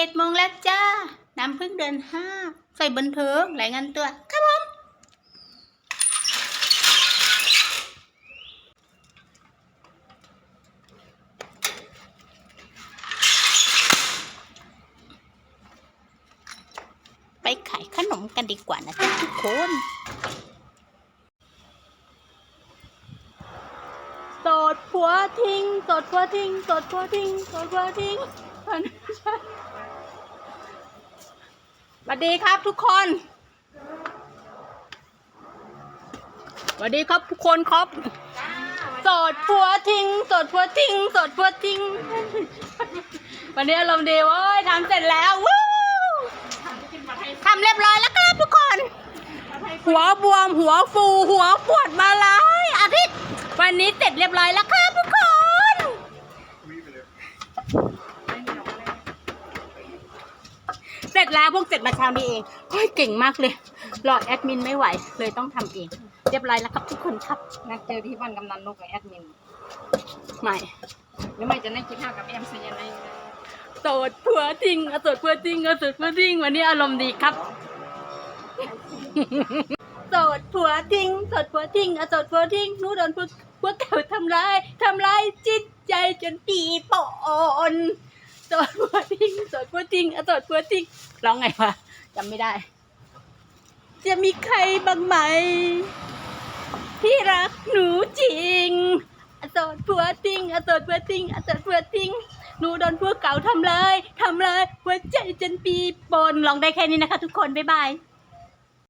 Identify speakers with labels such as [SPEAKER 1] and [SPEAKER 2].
[SPEAKER 1] เอ็ดโมงแล้วจ้า น้ำพึ่งเดือนห้า ใส่บันเทิงรายงานตัว ครับผม ไปขายขนมกันดีกว่านะจ๊ะทุกคน โส ดผัวทิ้งโสดผัวทิ้งโสดผัวทิ้งโสดผัวทิ้งมันไม่ใช่สวัสดีครับทุกคนสวัสดีครับทุกคนครับสดผัวทิ้งสดผัวทิ้งสดผัวทิ้ง วันนี้อารมณ์ดีเว้ยทำเสร็จแล้ววู้ทำเรียบร้อยแล้วครับทุกคน หัวบวมหัวฟูหัวปวดมาหลายอาทิตย์ นนี้เสร็จเรียบร้อยแล้วครับทุกคนเสร็จแล้วพวกเสร็จมาเช้านี้เองเฮ้ยเก่งมากเลยรอแอดมินไม่ไหว เลยต้องทำเอง เรียบร้อยแล้วครับทุกคนครับ
[SPEAKER 2] นัดเจอที่บ้านกำนันนกกับแอดมิน
[SPEAKER 1] ใหม่
[SPEAKER 2] หรือไม่จะได้กินข้าวกับแอมสยนไน
[SPEAKER 1] โสดผัวจริงอะโสดผัวจริงอะโสดผัวจริงวันนี้อารมณ์ดีครับ โสดผัวทิ้งโสดผัวทิ้งอะโสดผัวทิ้งหนูโดนพวกพวกเก่าทำร้ายทำร้ายจิตใจจนปีปอนโสดผัวทิ้งโสดผัวทิ้งอะโสดผัวทิ้งร้องไงวะจำไม่ได้ จะมีใครบ้างไหม ที่รักหนูจริงอโสดผัวทิ้งอโสดผัวทิ้งอโสดผัวทิ้งหนูโดนพวกเก่าทำร้ายทำร้ายหัวใจจนปีปนร้องได้แค่นี้นะคะ ทุกคนบ๊ายบาย